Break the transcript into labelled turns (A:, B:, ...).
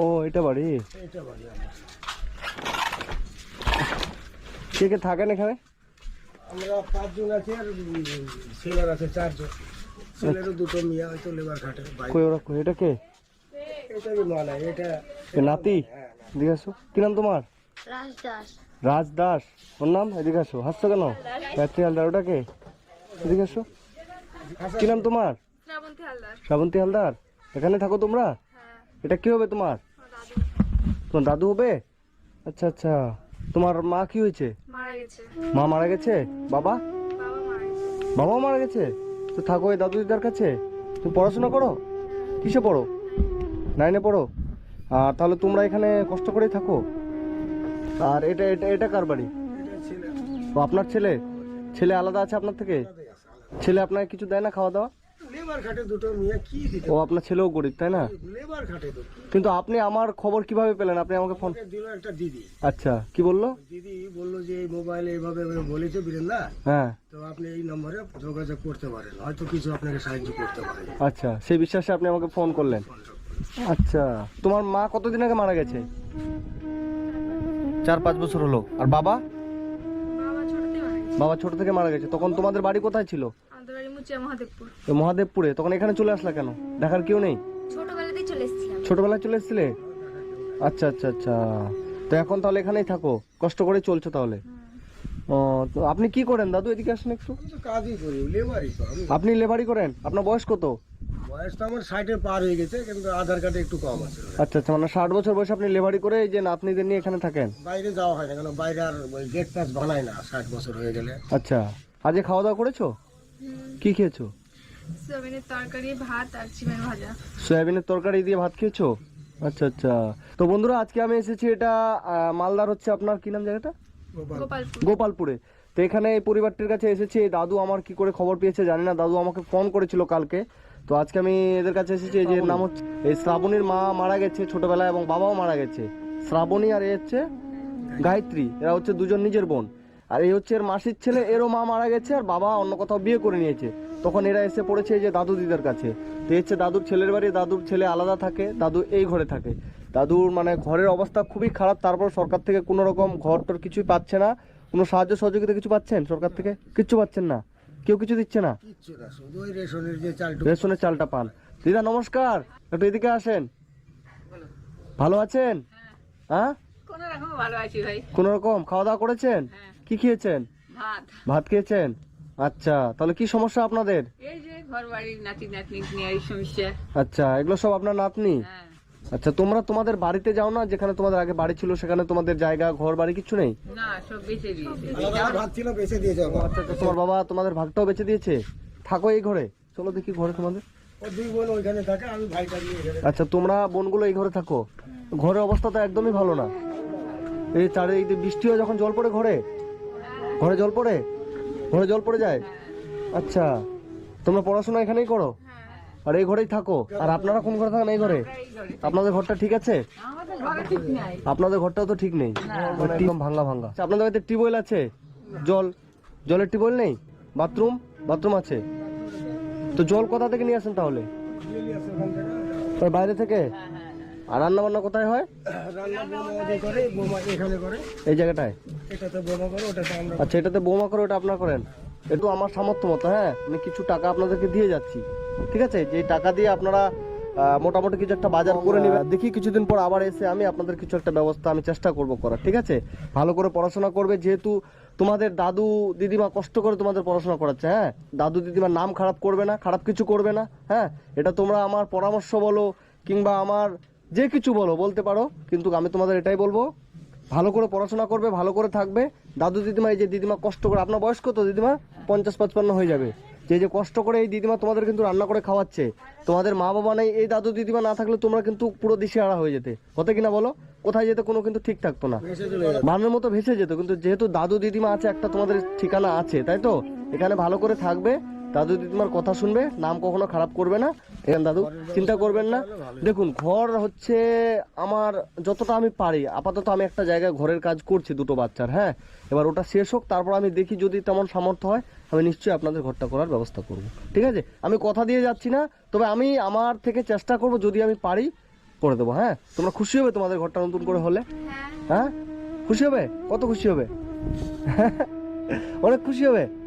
A: ও এটা বাড়ি?
B: এটা বাড়ি আমার।
A: কে কে থাকেন এখানে?
B: আমরা পাঁচজন আছি আর ছেলের আছে চারজন। ছেলেরও দুটো মেয়ে হয়তো লেবার খাটে
A: কই ওরা কই এটা কে?
B: এটা কি এটা
A: নাতি? এদিকে আসো। কি নাম তোমার?
C: রাজ দাস।
A: রাজ দাস। ওর নাম? এদিকে আসো। হাসছো কেন? গায়ত্রী হালদার ওটা কে? এদিকে আসো। কি নাম তোমার?
C: শ্রাবন্তী হালদার।
A: শ্রাবন্তী হালদার। এখানে থাকো তোমরা? এটা কি হবে তোমার? তোমার দাদু হবে? আচ্ছা আচ্ছা। তোমার মা কি হয়েছে? মা মারা গেছে? বাবা? বাবাও মারা গেছে। তো থাকো এই দাদু দিদার কাছে। তুমি পড়াশোনা করো? কিসে পড়ো? নাইনে পড়ো? আর তাহলে তোমরা এখানে কষ্ট করেই থাকো। আর এটা এটা এটা কার বাড়ি? আপনার ছেলে? ছেলে আলাদা আছে আপনার থেকে? ছেলে আপনাকে কিছু দেয় না খাওয়া দাওয়া?
B: লেবার খাটে দুটো মেয়ে কি দিতে
A: ও আপনার ছেলেও গরিব তাই না?
B: লেবার খাটে তো
A: কিন্তু আপনি আমার খবর কীভাবে পেলেন? আপনি আমাকে ফোন
B: দিল একটা দিদি।
A: আচ্ছা কি বলল?
B: দিদি বলল যে এই মোবাইলে এইভাবে বলেছে বীরেন্দা।
A: হ্যাঁ।
B: তো আপনি এই নম্বরে যোগাযোগ করতে পারেন হয়তো কিছু আপনাকে সাহায্য করতে পারে।
A: আচ্ছা সেই বিশ্বাসে আপনি আমাকে ফোন করলেন। আচ্ছা তোমার মা কতদিন আগে মারা গেছে? চার পাঁচ বছর হলো। আর বাবা?
C: বাবা
A: ছোট থেকে মারা গেছে। তখন তোমাদের বাড়ি কোথায় ছিল?
C: মহাদেবপুর।
A: ওই মহাদেবপুরে তখন এখানে চলে আসলা কেন? দেখার কেউ নেই?
C: ছোটবেলাতেই চলে এসেছিলাম।
A: ছোটবেলায় চলে এসেছিলে? আচ্ছা আচ্ছা আচ্ছা। তো এখন তাহলে এখানেই থাকো কষ্ট করে চলছো তাহলে। ও তো আপনি কি করেন দাদু এদিকে আসেন একটু?
B: আমি কাজই করি লেবারই তো আমি
A: আপনি লেবারি করেন? আপনার বয়স কত?
B: বয়স তো আমার ষাটে পার হয়ে গেছে কিন্তু আধার কার্ডে একটু কম আছে।
A: আচ্ছা আচ্ছা মানে ষাট বছর বয়সে আপনি লেবারি করে এই যে নাতনিদের নিয়ে এখানে থাকেন?
B: বাইরে যাওয়া হয় না কেন বাইরে আর ওই গেট পাস বানায় না ষাট বছর হয়ে গেলে।
A: আচ্ছা আজকে খাওয়া দাওয়া করেছ? কি খেয়েছো?
C: সোয়াবিনের তরকারি ভাত আর চিমের ভাজা।
A: সয়াবিনের তরকারি দিয়ে ভাত খেয়েছো? আচ্ছা আচ্ছা। তো বন্ধুরা আজকে আমি এসেছি এটা মালদার হচ্ছে আপনার কি নাম জায়গাটা?
C: গোপালপুরে।
A: তো এখানে এই পরিবারটির কাছে এসেছি। এই দাদু আমার কি করে খবর পেয়েছে জানি না। দাদু আমাকে ফোন করেছিল কালকে। তো আজকে আমি এদের কাছে এসেছি এই যে নাম হচ্ছে এই শ্রাবণীর মা মারা গেছে ছোটবেলায় এবং বাবাও মারা গেছে। শ্রাবণী আর এ হচ্ছে গায়ত্রী। এরা হচ্ছে দুজন নিজের বোন। আর এই হচ্ছে এর মাসির ছেলে এরও মা মারা গেছে আর বাবা অন্য কোথাও বিয়ে করে নিয়েছে। তখন এরা এসে পড়েছে এই যে দাদু দিদার কাছে। তো এই হচ্ছে দাদুর ছেলের বাড়ি দাদুর ছেলে আলাদা থাকে দাদু এই ঘরে থাকে। দাদুর মানে ঘরের অবস্থা খুবই খারাপ তারপর সরকার থেকে কোনো রকম ঘর টর কিছুই পাচ্ছে না। কোনো সাহায্য সহযোগিতা কিছু পাচ্ছেন সরকার থেকে? কিচ্ছু পাচ্ছেন না। কেউ কিছু দিচ্ছে না।
B: রেশনের
A: চালটা পান। দিদা নমস্কার। একটু এদিকে আসেন। ভালো আছেন? হ্যাঁ।
D: কোন রকম ভালো আছি ভাই।
A: কোন রকম? খাওয়া দাওয়া করেছেন?
D: হ্যাঁ।
A: কি খেয়েছেন?
D: ভাত।
A: ভাত খেয়েছেন? আচ্ছা তাহলে কি সমস্যা আপনাদের?
D: এই যে ঘর নাতি নাতনি নিয়ে এই সমস্যা।
A: আচ্ছা এগুলো সব আপনার নাতনি?
D: হ্যাঁ।
A: আচ্ছা তোমরা তোমাদের বাড়িতে যাও না যেখানে তোমাদের আগে বাড়ি ছিল সেখানে তোমাদের জায়গা ঘর বাড়ি কিছু নেই?
D: না সব বেঁচে দিয়েছে।
B: আলাদা ছিল বেঁচে দিয়েছে
A: আচ্ছা আচ্ছা, তোমার বাবা তোমাদের ভাগটাও বেঁচে দিয়েছে? থাকো এই ঘরে। চলো দেখি ঘরে তোমাদের।
B: ও দুই বোন ওইখানে থাকে আমি ভাইটা নিয়ে এখানে
A: আচ্ছা তোমরা বোনগুলো এই ঘরে থাকো। ঘরের অবস্থা তো একদমই ভালো না। এই চারিদিকে বৃষ্টি হয় যখন জল পড়ে ঘরে ঘরে জল পড়ে? ঘরে জল পড়ে যায়? আচ্ছা তোমরা পড়াশোনা এখানেই করো? আর এই ঘরেই থাকো। আর আপনারা কোন ঘরে থাকেন? এই ঘরে? আপনাদের ঘরটা ঠিক আছে?
D: আমাদের ঘরে ঠিক নাই
A: আপনাদের ঘরটাও তো ঠিক নেই। মানে একদম ভাঙ্গা ভাঙ্গা আচ্ছা, আপনাদের বাড়িতে টিউবওয়েল আছে? জল? জলের টিউবওয়েল নেই? বাথরুম? বাথরুম আছে? তো জল কোথা থেকে নিয়ে আসেন তাহলে? বাইরে থেকে? আর রান্না বান্না কোথায় হয়? এই জায়গাটায়? আচ্ছা এটাতে বৌমা করে ওটা আপনার করেন। একটু আমার সামর্থ্য মতো হ্যাঁ? আমি কিছু টাকা আপনাদেরকে দিয়ে যাচ্ছি। ঠিক আছে? যে টাকা দিয়ে আপনারা মোটামুটি কিছু একটা বাজার করে নেবেন, দেখি কিছুদিন পর আবার এসে আমি আপনাদের কিছু একটা ব্যবস্থা আমি চেষ্টা করব করার, ঠিক আছে? ভালো করে পড়াশোনা করবে, যেহেতু তোমাদের দাদু দিদিমা কষ্ট করে তোমাদের পড়াশোনা করাচ্ছে হ্যাঁ? দাদু দিদিমার নাম খারাপ করবে না, খারাপ কিছু করবে না হ্যাঁ? এটা তোমরা আমার পরামর্শ বলো, কিংবা আমার যে কিছু বলো, বলতে পারো, কিন্তু আমি তোমাদের এটাই বলব, ভালো করে পড়াশোনা করবে, ভালো করে থাকবে। দাদু দিদিমা, এই যে দিদিমা কষ্ট করে, আপনার বয়স কত দিদিমা, পঞ্চাশ পাঁচপান্ন হয়ে যাবে। যে যে কষ্ট করে এই দিদিমা তোমাদের কিন্তু রান্না করে খাওয়াচ্ছে, তোমাদের মা বাবা নেই, এই দাদু দিদিমা না থাকলে তোমরা কিন্তু পুরো দিশেহারা হয়ে যেতে। হতে কিনা বলো? কোথায় যেতে কোনো কিন্তু ঠিক থাকতো না। মানের মতো ভেসে যেত, কিন্তু যেহেতু দাদু দিদিমা আছে, একটা তোমাদের ঠিকানা আছে, তাই তো? এখানে ভালো করে থাকবে দাদু যদি তোমার কথা শুনবে, নাম কখনো খারাপ করবে না। এখানে দাদু, চিন্তা করবেন না। দেখুন, ঘর হচ্ছে আমার যতটা আমি পারি, আপাতত আমি একটা জায়গায় ঘরের কাজ করছি দুটো বাচ্চার হ্যাঁ? এবার ওটা শেষ হোক, তারপর আমি দেখি যদি তেমন সামর্থ্য হয়, আমি নিশ্চয়ই আপনাদের ঘরটা করার ব্যবস্থা করব। ঠিক আছে? আমি কথা দিয়ে যাচ্ছি না, তবে আমি আমার থেকে চেষ্টা করব যদি আমি পারি, করে দেবো হ্যাঁ? তোমরা খুশি হবে তোমাদের ঘরটা নতুন করে হলে? হ্যাঁ? খুশি হবে? কত খুশি হবে? অনেক খুশি হবে।